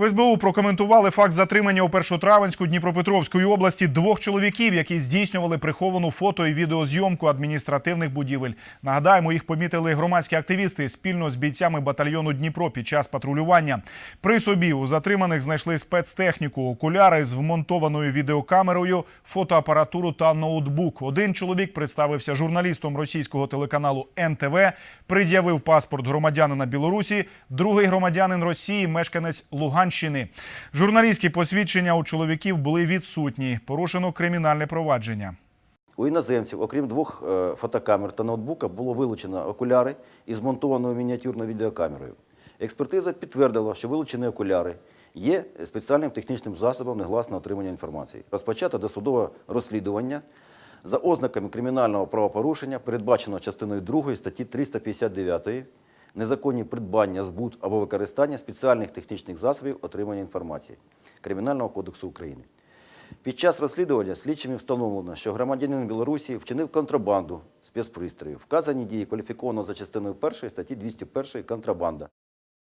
В СБУ прокоментували факт затримання у Першотравенську Дніпропетровської області двох чоловіків, які здійснювали приховану фото і відеозйомку адміністративних будівель. Нагадаємо, їх помітили громадські активісти спільно з бійцями батальйону Дніпро під час патрулювання. При собі у затриманих знайшли спецтехніку, окуляри з вмонтованою відеокамерою, фотоапаратуру та ноутбук. Один чоловік представився журналістом російського телеканалу НТВ, пред'явив паспорт громадянина Білорусі, другий громадянин Росії, мешканець Луганщини. Журналістські посвідчення у чоловіків були відсутні. Порушено кримінальне провадження. У іноземців, окрім двох е, фотокамер та ноутбука, було вилучено окуляри із змонтованою мініатюрною відеокамерою. Експертиза підтвердила, що вилучені окуляри є спеціальним технічним засобом негласного отримання інформації. Розпочато досудове розслідування за ознаками кримінального правопорушення, передбаченого частиною 2 статті 359 незаконні придбання, збут або використання спеціальних технічних засобів отримання інформації Кримінального кодексу України. Під час розслідування слідчими встановлено, що громадянин Білорусі вчинив контрабанду спецпристроїв. Вказані дії кваліфіковано за частиною 1 статті 201 контрабанда.